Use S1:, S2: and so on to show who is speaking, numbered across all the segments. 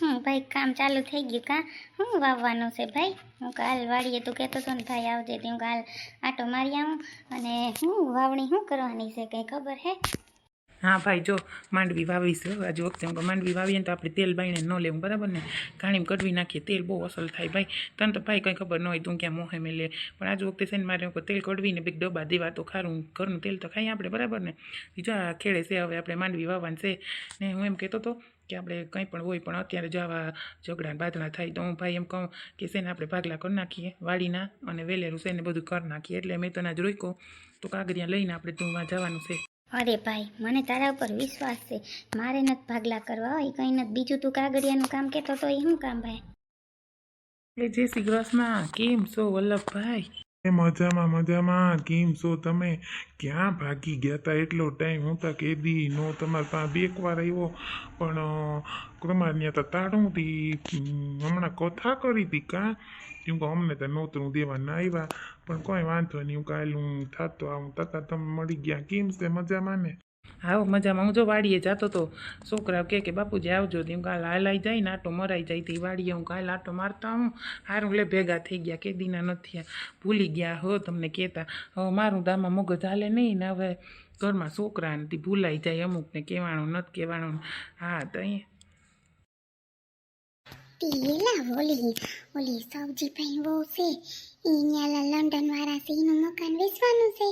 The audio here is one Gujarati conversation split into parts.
S1: હું ભાઈ, કામ ચાલુ થઈ ગયું કા? હું વાવવાનું છે, ભાઈ? હું કાલ વાળીએ તું કહેતો હતો ને ભાઈ આવજે તે હું કાલ આટો મારી આવું અને હું વાવણી શું કરવાની છે, કંઈ ખબર હે?
S2: હા, ભાઈ, જો, માંડવી વાવી છે આજે વખતે. હું માંડવી વાવીએ ને તો આપણે તેલ બાઈને ન લેવું, બરાબર ને? ઘાણીમાં કડવી નાખીએ, તેલ બહુ અસલ થાય, ભાઈ. તને તો ભાઈ કંઈ ખબર ન હોય, તું ક્યાં મોહે મેલે. પણ આજ વખતે છે ને મારે તેલ કડવીને બે ડબ્બા દેવા તો ખારું ઘરનું તેલ તો ખાઈએ આપણે, બરાબર ને? બીજા ખેડે છે, હવે આપણે માંડવી વાવવાનું છે. ને હું એમ કહેતો હતો કે આપણે કંઈ પણ હોય પણ અત્યારે જો આવા ઝઘડા બાદલા થાય તો હું ભાઈ એમ કહું કે શેને આપણે ભાગલા કરી નાખીએ વાડીના અને વેલેરું છે બધું કરી નાખીએ. એટલે મેં તને જ રોક્યો. તો કાગરિયા લઈને આપણે તું જવાનું છે.
S1: અરે ભાઈ મને તારા ઉપર વિશ્વાસ છે. મારે નથી ભાગલા કરવા હોય કંઈ નથી. બીજું તું કાગડિયાનું કામ કહેતો તો એ શું કામ ભાઈ?
S2: એ જય શ્રી કૃષ્ણ કેમ છો વલ્લભભાઈ?
S3: એ મજામાં મજામાં. કેમ છો તમે? ક્યાં ભાગી ગયા હતા એટલો ટાઈમ? હું તો કેદી નો તમારા પાસે બે એક વાર આવ્યો. પણ તમારે ત્યાં તો તાળું હતી. હમણાં કથા કરી હતી કાં? કેમ કે અમને તો નોતરું દેવા ના આવ્યા. પણ કોઈ વાંધો નહીં હું કાલે હું થતો આવું. તકા તમે મળી ગયા. કેમ છે? મજામાં ને?
S2: આવો મજામાં. હું જો વાડીએ જતો તો છોકરા કહે કે, બાપુજી, આવજો હું કાલ હાલાઈ જાય ને આટો મરાઈ જાય તે વાડીએ. હું કાલ આટો મારતા હું હારું, લે, ભેગા થઈ ગયા. કે દીના નથી. ભૂલી ગયા હો, તમને કહેતા. હવે મારું દામાં મગજ હાલે નહીં ને હવે ઘરમાં છોકરાને ભૂલાઈ જાય અમુકને કહેવાનું, નથી કહેવાનું. હા, તો અહીંયા
S1: પેલા ઓલી ઓલી સૌજી ભાઈ વહુ છે અહીંયા લંડન વાળા છે એનું મકાન વેચવાનું છે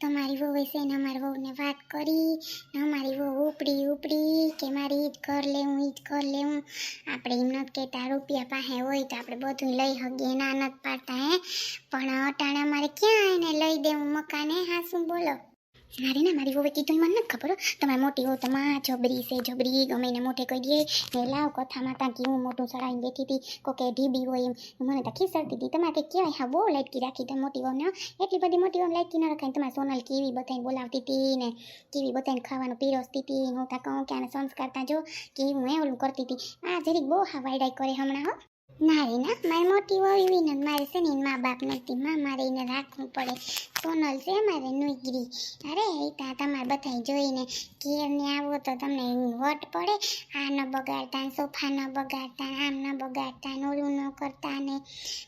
S1: તમારી વહુ છે ને અમારી વહુને વાત કરી ને અમારી વહુ ઉપડી ઉપડી કે મારે ઈ જ ઘર લેવું ઈ જ ઘર લેવું આપણે એમ નથી કહેતા રૂપિયા પાસે હોય તો આપણે બધું લઈ શકીએ ના નથી પાડતા હે પણ અટાણે અમારે ક્યાં એને લઈ દેવું મકાન હા શું બોલો મારે ના, મારી વોવે કીધું મને નથી ખબર તમારે મોટી વહુ તમા જબરી છે, જબરી ગમે એને મોઢે કહી દે. ને લાવ કથામાં કે હું મોટું ચડાવીને બેઠી હતી. કોકે ઢીબી હોય એમ. મને તો ખીસડતી હતી. તમારે કંઈક કહેવાય? હા, બહુ લાઈટકી રાખી તમે મોટી વહુને. એટલી બધી મોટી વહુ લાઈટકી ન રખાય તમારે સોનલ કેવી બતાવીને બોલાવતી હતી ને કેવી બતાવીને ખાવાનું પીરસતી હતી ને હું તાં કહું કે આને સંસ્કારતા જો કેવું હું ઓલું કરતી હતી. આ જરીક બહુ હા વાયડાઈ કરે હમણાં, હો. ના રે ના, મારી મોટી વહુ એવી ને મારે છે ને મા બાપ નથી. માં મારે એને રાખવું પડે. સોનલ છે, મારે નુગરી. અરે એ તા તમારે બધાય જોઈને ઘેર ને આવો તો તમને વટ પડે. આ ન બગાડતા ને સોફા ન બગાડતા આમ ન બગાડતા ને ઓલું ન કરતા ને.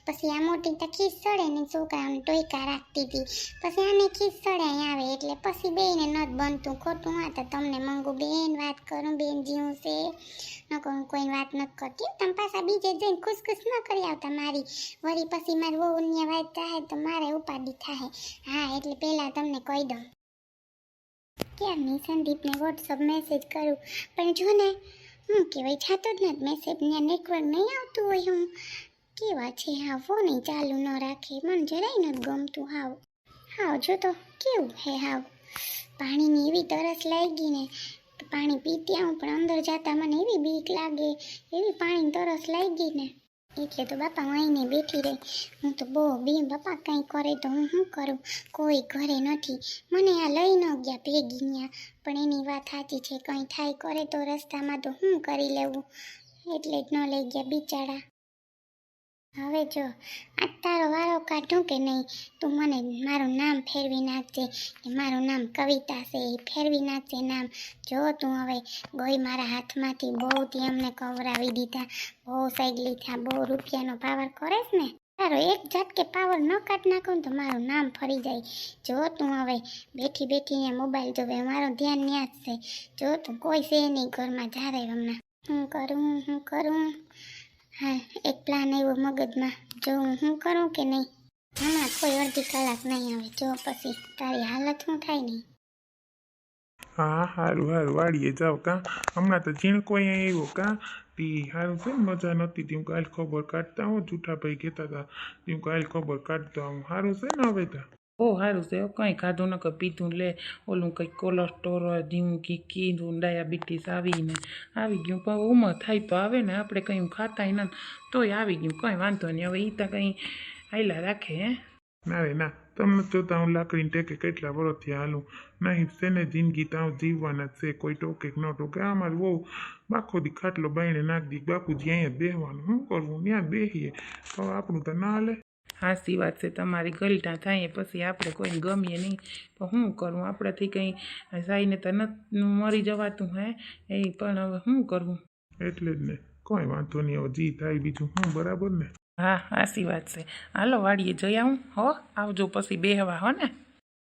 S1: પછી આ મોટી તો ખીસ ચડે ને છોકરાઓને ટોયકા રાખતી હતી પછી આને ખીસ ચડે આવે એટલે પછી બેને નત બનતું. ખોટું હા તો તમને મંગુ બેન વાત કરું, બેન જીવું છે. ન કહું કોઈ વાત ન કરતી તમે પાછા બીજે જઈને ખુશ ખુશ ન કરી આવતા મારી. વળી પછી મારી વહુ ને વાત થાય તો મારે ઉપાડી થાય. હા, એટલે પહેલાં તમને કહી દઉં. ક્યારની સંદીપને વોટ્સઅપ મેસેજ કરું? પણ જો ને, હું કહેવાય જાતો જ નથી. મેસેજ ત્યાં નેટવર્ક નહીં આવતું હોય હું. કેવા છે હા ફોન ચાલુ ન રાખે. મને જરાય નથી ગમતું હાવ. હાવ, જો તો કેવું હે હાવ. પાણીની એવી તરસ લાગી ને, પાણી પીતી આવું પણ અંદર જતા મને એવી બીક લાગે. એવી પાણીની તરસ લાગી ને. એટલે તો બાપા હું બેઠી રહી. હું તો બહુ બેન બાપા કંઈ કરે તો હું શું કરું? કોઈ ઘરે નથી. મને આ લઈ ન ગયા ભેગી ગયા પણ એની વાત સાચી છે, કંઈ થાય, કરે તો રસ્તામાં તો હું કરી લેવું. એટલે જ ન લઈ ગયા બિચારા. હવે જો આ તારો વારો કાઢું કે નહીં? તું મને મારું નામ ફેરવી નાખજે, કે મારું નામ કવિતા છે, એ ફેરવી નાખજે નામ. જો તું હવે ગોઈ મારા હાથમાંથી બહુ તે અમને કવરાવી દીધા, બહુ સાઈડલી થયા બહુ રૂપિયાનો પાવર કરેશ ને? તારો એક ઝટકે પાવર ન કાઢ નાખું તો મારું નામ ફરી જાય. જો તું હવે બેઠી બેઠીને મોબાઈલ જોવે, મારું ધ્યાન ન્યા જ છે. જો તું કોઈ છે નહીં ઘરમાં જારે હમણાં. હું કરું હું કરું. હા એક પ્લાન આવ્યો મગજમાં. જો હું કરું કે નહીં? હમણાં કોઈ અડધી કલાક નહીં આવે. જો પછી તારી હાલત શું થાય નહીં
S3: હા સારું સારું વાળીએ જાવ કાં? હમણાં તો ઝીણકો અહીંયા આવ્યો કાં? તી સારું છે મજા નહોતી. તી હું કાલ ખબર કાઢતા હું જૂઠાભાઈ કહેતા હતા. તી હું કાલ ખબર કાઢતા આમ સારું છે ને હવે તો?
S2: બહુ સારું છે કંઈ ખાધું ન કે પીધું લે ઓલું કંઈક કોલેસ્ટ્રોલ જીવું કી કીધું ડાયાબિટીસ આવીને આવી ગયું પણ ઉંમર થાય તો આવે ને આપણે કંઈ ખાતાય નથી તોય આવી ગયું કંઈ વાંધો નહીં હવે એ તો કંઈ હાયલા રાખે હે
S3: ના રે ના તમે જોતા હું લાકડીને ટેકે કેટલા વર્ષથી હાલું નહીં છે ને જિંદગી ત્યાં જીવવાના છે કોઈ ટોકે ન ટોકે આ મારું બહુ બાખો દી ખાટલો બાઈને નાખ દી બાપુજી અહીંયા બેહવાનું શું કરવું ત્યાં બેસીએ તો આપણું તો ના હાલે
S2: હાસી વાત છે તમારી ગલટા થાય પછી આપણે કોઈને ગમીએ નહીં. તો શું કરવું આપણાથી કંઈ સાઈને તો નથી મરી જવાતું હે? એ પણ હવે શું કરવું
S3: એટલે જ ને. કોઈ વાંધો નહીં હવે જી થાય બીજું હું બરાબર ને?
S2: હા સાચી વાત છે. હાલો વાડીએ જઈ આવું હો? આવજો પછી બેહવા હો ને?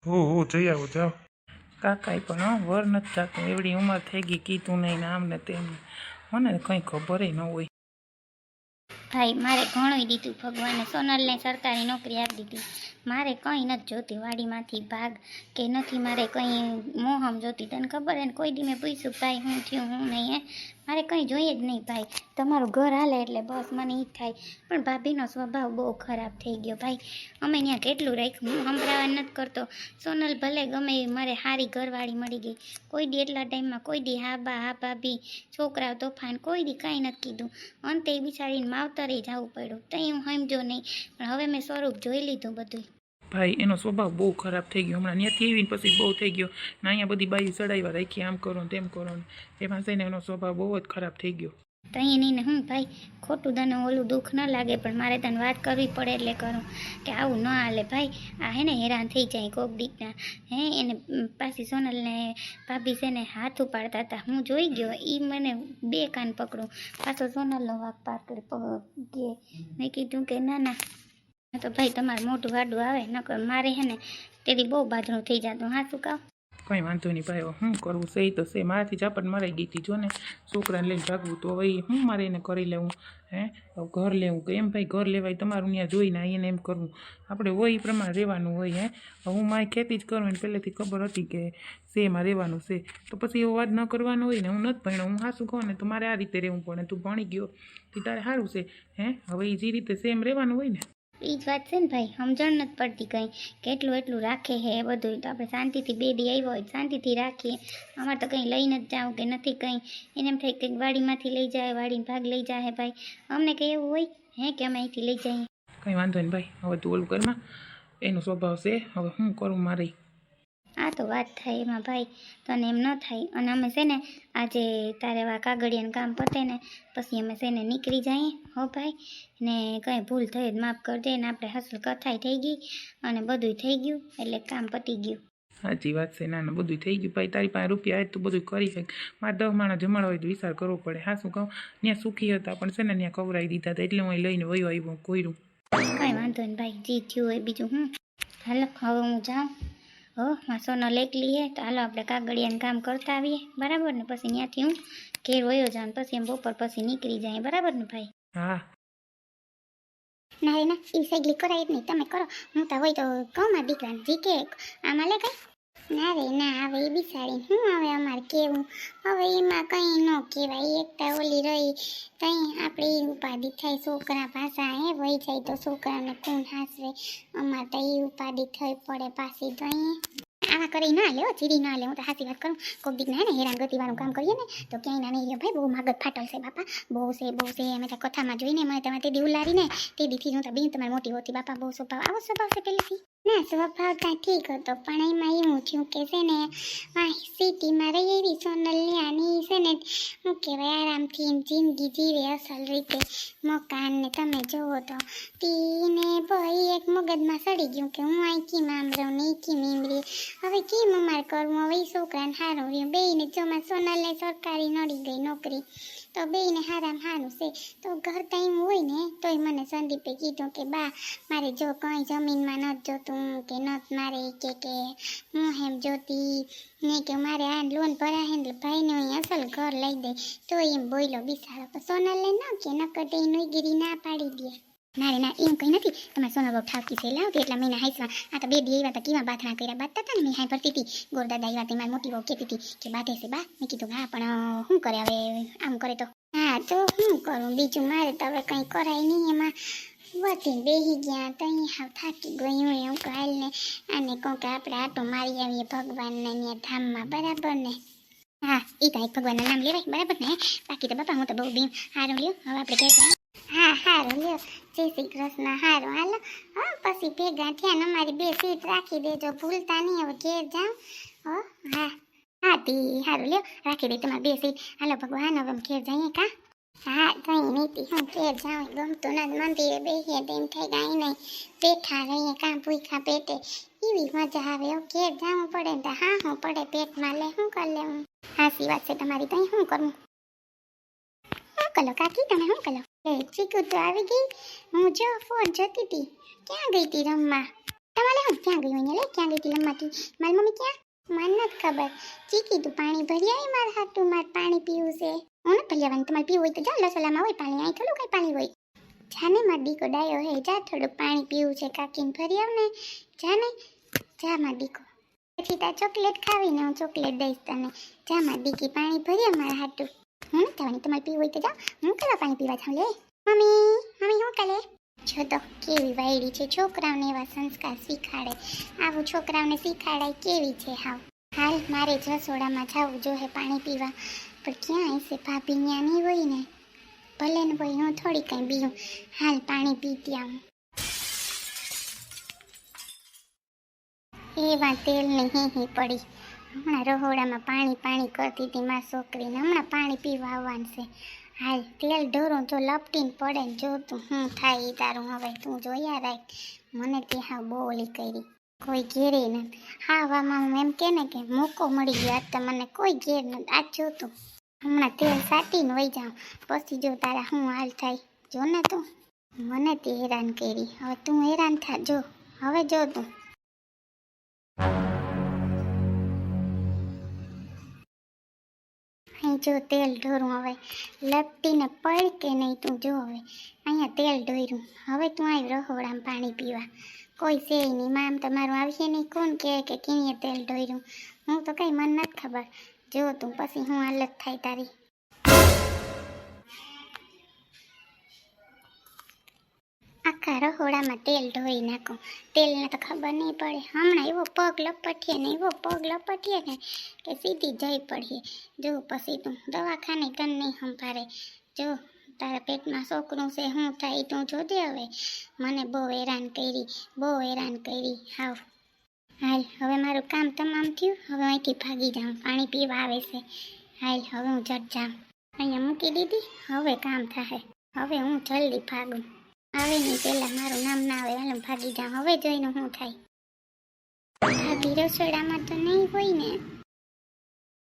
S3: હો હો જઈ આવો જાઓ.
S2: કાકાએ પણ હો વર નથી થતું. એવડી ઉંમર થઈ ગઈ કીધું નહીં ને આમ ને તેમ. મને કંઈ ખબર ન હોય.
S1: ભાઈ, મારે ઘણું દીધું. ભગવાને સોનલને સરકારી નોકરી આપી દીધી. મારે કંઈ નથી જોતી. વાડીમાંથી ભાગ કે નથી, મારે કંઈ મોહમ જોતી. તને ખબર એને કોઈ દી મેં પૂછ્યું ભાઈ, હું થયું, હું નહીં મારે કંઈ જોઈએ જ નહીં ભાઈ. તમારું ઘર હાલે એટલે બસ, મને એ જ થાય. પણ ભાભીનો સ્વભાવ બહુ ખરાબ થઈ ગયો ભાઈ. અમે ત્યાં કેટલું રાખ્યું? હું સંભળાવા નથી કરતો. સોનલ ભલે ગમે એ મારે સારી ઘરવાળી મળી ગઈ. કોઈ દી એટલા ટાઈમમાં, કોઈ દી હા બા, હા ભાભી, છોકરાઓ તોફાન, કોઈ દી કાંઈ નથી કીધું. અંતે બિચારીને માવતરે જવું પડ્યું. તો હું સમજો નહીં. પણ હવે મેં સ્વરૂપ જોઈ લીધું બધું
S2: ભાઈ, એનો સ્વભાવ બહુ ખરાબ થઈ ગયો. હમણાં ત્યાંથી આવીને પછી બહુ થઈ ગયો. ને અહીંયા બધી બાયું ચડાવ્યા, રાખી આમ કરો ને તેમ કરો ને. એમાં છે ને એનો સ્વભાવ બહુ જ ખરાબ થઈ ગયો.
S1: ત્યાં નહીં ને હું, ભાઈ, ખોટું તને ઓલું દુઃખ ન લાગે, પણ મારે તને વાત કરવી પડે એટલે કરું કે આવું ન હાલે. ભાઈ, આ હે ને હેરાન થઈ જાય કોક દીકના. હે, એને પાછી સોનલને ભાભી છે ને હાથ ઉપાડતા હતા. હું જોઈ ગયો એ મને બે કાન પકડું પાછો સોનલનો વાક પાકડ કે મેં કીધું કે, ના ના આ તો ભાઈ, તમારે મોટું વાડું આવે, નકર મારે હે ને તેથી બહુ બાજરું થઈ જતું. હા, શું કહું?
S2: કંઈ વાંધો નહીં ભાઈ હું કરવું સહી તો સે મારાથી ઝાપટ મરાઈ ગઈ હતી, જો ને. છોકરાને લઈને ભાગવું તો હવે હું મારે એને કરી લેવું, હે? ઘર લેવું કે એમ ભાઈ, ઘર લેવાય તમારું ત્યાં જોઈને એને એમ કરવું. આપણે હોય એ પ્રમાણે રહેવાનું હોય, હે? હું મારી ખેતી જ કરું એને પહેલેથી ખબર હતી કે સેમાં રહેવાનું છે. તો પછી એવો વાત ન કરવાનો હોય ને, હું નથી ભણ્યો હું હાસું કહું? ને તો મારે આ રીતે રહેવું પડે. તું ભણી ગયો તે તારે સારું છે, હે? હવે એ જે રીતે સેમ રહેવાનું હોય ને.
S1: એ જ વાત છે ને ભાઈ, સમજણ નથી પડતી કંઈ. કેટલું એટલું રાખે હે એ બધું. તો આપણે શાંતિથી બે દી આવ્યો હોય શાંતિથી રાખીએ. અમારે તો કંઈ લઈને જ જાવ કે નથી કંઈ. એને એમ થાય કે વાડીમાંથી લઈ જાય, વાડીને ભાગ લઈ જાય ભાઈ. અમને કંઈ એવું હોય હે કે અમે અહીંથી લઈ જઈએ?
S2: કંઈ વાંધો નહીં ભાઈ, હવે તું ઓલું કરમાં એનો સ્વભાવ છે. હવે શું કરું મારે
S1: આ તો વાત થાય એમાં ભાઈ. તને એમ ન થાય. અને અમે છે ને આજે તારે આવા કાગળિયાનું કામ પતે ને પછી અમે છે ને નીકળી જઈએ. હો ભાઈ. ને કંઈ ભૂલ થઈ માફ કરજે. ને આપણે હસલ કથાઈ થઈ ગઈ અને બધું થઈ ગયું. એટલે કામ પતી ગયું.
S2: સાચી વાત છે ના બધું થઈ ગયું. ભાઈ તારી પાસે રૂપિયા આવે તો બધું કરી શકે. મારે દસ માણસ જમાડવા હોય તો વિચાર કરવો પડે. હા શું કહું? ત્યાં સુખી હતા પણ છે ને ત્યાં કવરાઈ દીધા હતા. એટલે હું લઈને વયો આવ્યો કોયરું
S1: કાંઈ વાંધો નહીં ભાઈ. જી થયું હોય બીજું હું હાલો હવે હું જાઉં. હો માં સોનો લેક લઈએ તો હાલો આપણે કાગળિયાનું કામ કરતા આવીએ. બરાબર ને? પછી ત્યાંથી હું ઘેર વયો જાઉં પછી એમ બપોર પછી નીકળી જાય. બરાબર ને ભાઈ?
S2: હા.
S1: ના રે ના એ સગલી કરાય જ નહીં. તમે કરો. હું તો હોય તો કહું મારા દીકરાને. જી કે આમાં લે કઈ? ના રે, ના હવે એ બિસાડી, હું હવે અમારે કેવું? હવે એમાં કંઈ ન કહેવાય એકતા ઓલી રહી કંઈ આપણી ઉપાધિ થાય, છોકરા પાછા હે વહી જાય તો છોકરાને કોણ હાસવે. અમારે તો એ ઉપાધિ થઈ પડે પાછી તો આવા કરી ના લે ચીરી ના લે હું તો હાસી વાત કરું. કોક દીક ના ને, હેરાન ગતિવાળું કામ કરીએ ને, તો ક્યાંય ના નહીં ભાઈ, બહુ માગત ફાટલ છે, બાપા. બહુ છે બહુ છે, અમે કથામાં જોઈને મને તમે તે દી ઉલારીને, તે દીથી હું તો બેન તમારી મોટી હોતી, બાપા, બહુ સ્વભાવ, આવો સ્વભાવ છે પહેલેથી. ના સ્વભાવ ત્યાં ઠીક હતો, પણ એમાં એવું થયું કે છે ને, આ સિટીમાં રહી એવી સોનલ આની છે ને, હું કહેવાય આરામથી એમ જિંદગી જીવે અસલ રીતે મકાન ને તમે જુઓ તો. તીને ભાઈ એક મગજમાં સડી ગયું કે હું અહીં કેમ આમ રહું ને કેમ એમ રહે હવે કેમ અમારે કરવું? હવે છોકરાને સારું રહ્યું. બેને જો માં સોનલને સરકારી નડી ગઈ નોકરી. તો બેયને હારામ હારું છે. તો ઘર ટાઈમ હોય ને, તોય મને સંદીપે કીધું કે, બા, મારે જો કંઈ જમીનમાં નથી જોતું કે નથી મારે, કે કે હું એમ જોતી, ને કે મારે આ લોન ભરાય ને ભાઈને અહીં અસલ ઘર લઈ દે. તો એમ બોલ્યો બિસાડો. સોનલને ન કે, નકર તે નોઈગીરી ના પાડી દે. ના રે ના, એમ કંઈ નથી. તમારે સોનો બહુ ઠાકી છે લાવતી એટલા મહિના હાઈસવા. આ તો બે દી એવા તો કેવા બાથણા કર્યા? બાદ હતા ને મેં હાઈ ભરતી હતી. ગોરદાદા એવા મારી મોટી બહુ કહેતી હતી કે, બાંધે છે, બા. મેં કીધું, હા, પણ શું કરે હવે? આમ કરે તો. હા, તો શું કરું? બીજું મારે તો હવે કંઈ કરાય નહીં એમાં. વધી બેહી ગયા તો હાવ થાકી ગયું એવું કાલ ને. અને કહું કે, આપણે આટો મારી આવીએ ભગવાનને ત્યાં ધામમાં, બરાબર ને? હા એ તો ભગવાનના નામ લેવાય, બરાબર ને બાકી તો બાપા, હું તો બહુ બીમ હારું, લ્યો, હવે આપણે ઘેર હા, હારું, લ્યો. જય શ્રી કૃષ્ણ, હારું, હાલો. હા, પછી ભેગા થયા અમારી બે સીટ રાખી દેજો, ભૂલતા નહીં, હવે ઘેર જાઉં. હો, હા હા, તી હારું, લ્યો, રાખી દે તમારી બે સીટ. હાલો, ભગવાન, હવે ઘેર જઈએ કા? હા, કઈ નીતિ હું ઘેર જાઉં ગમતું ના મંદિરે બેસીએ તેમ થઈ કાંઈ નહીં. બેઠા રહીએ કાં ભૂખા પેટે. એવી મજા આવે ઘેર જવું પડે ને હા હું પડે પેટમાં, લે શું કરી લેવું? હાસી વાત છે તમારી, તઈ શું કરવું શું કલો, કાકી, તમે શું કલો? એ, ચીકુ તો આવી ગઈ? હું જો ફોન જતી હતી. ક્યાં ગઈ હતી રમવા? તમારે હું ક્યાં ગઈ હોય લે, ક્યાં ગઈ હતી રમવાથી? મારી મમ્મી ક્યાં? મને નથી ખબર. ચીકી, તું પાણી ભરી આવી મારા હાથું. મારે પાણી પીવું છે. હું ને ભરી આવવાનું. તમારે પીવું હોય તો જાઓ લસલામાં હોય પાણી. અહીં થોડું કઈ પાણી હોય. જાને માર દીકો ડાયો હે. જા થોડું પાણી પીવું છે. કાકીને ભરી આવ ને. જાને. જા માર દીકો. પછી ત્યાં ચોકલેટ ખાવીને હું ચોકલેટ દઈશ તને. જા માર દીકી, પાણી ભરી મારા હાથું. હું થવાની તમારે પીવું હોય તો જાઓ. હું કરવા પાણી પીવા જાઉં લે? મમ્મી મમ્મી, હું કરે જો તો કેવી વાયડી છે. છોકરાઓને એવા સંસ્કાર શીખાડે. આવું છોકરાઓને શીખાડાય કેવી છે હાવ? હાલ મારે રસોડામાં જવું જોઈએ પાણી પીવા. પણ ક્યાં હશે? ભાભી ત્યાં નહીં હોય ને? ભલે ને ભાઈ, હું થોડી કંઈ બીજું હાલ પાણી પીતી આવું. એવા તેલ નહીં હી પડી. હમણાં રહોડામાં પાણી પાણી કરતી હતી મારી છોકરીને. હમણાં પાણી પીવા આવવાનું છે. હાલ તેલ ઢોરું જો લપટીને પડે ને જો તું હું થાય એ તારું હવે તું જોયા રાખ. મને ત્યાં બહુ ઓલી કરી. કોઈ ઘેરે નથી હા વામાં હું એમ કે ને કે મોકો મળી ગયો. આજ તો મને કોઈ ઘેર નથી આજ જો તું હમણાં તેલ સાટીને વહી જાઉં. પછી જો તારા શું હાલ થાય. જો ને તું. મને તે હેરાન કરી. હવે તું હેરાન થા. જો. હવે જો તું. જો તેલ ઢોરું હવે. લપટીને પડ કે નહીં તું જો હવે. અહીંયા તેલ ઢોર્યું. હવે તું આવી રહોડામાં પાણી પીવા. કોઈ છે નહીં. મામ તમારું આવશે નહીં. કોણ કહે કે કીણીએ તેલ ઢોર્યું? હું તો કંઈ, મન નથી ખબર. જો તું, પછી હું હાલત થાય તારી. આખા રહોડામાં તેલ ઢોઈ નાખું. તેલને તો ખબર નહીં પડે. હમણાં એવો પગ લપટીએ ને, એવો પગ લપટીએ ને કે સીધી જઈ પડીએ. જો પછી તું દવાખાને તને નહીં સંભાળે. જો તારા પેટમાં છોકરું છે શું થાય તું જોજે હવે. મને બહુ હેરાન કરી, બહુ હેરાન કરી. હાવ. હાલ, હવે મારું કામ તમામ થયું. હવે અહીંથી ભાગી જાઉં. પાણી પીવા આવે છે. હાલ, હવે હું જટ જાઉં. અહીંયા મૂકી દીધી. હવે કામ થાય. હવે હું જલ્દી ભાગું. આવે ને પહેલાં મારું નામ ના આવે, હાલ ભાગી જાઉં. હવે જોઈને શું થાય. રસોડામાં તો નહીં હોય ને.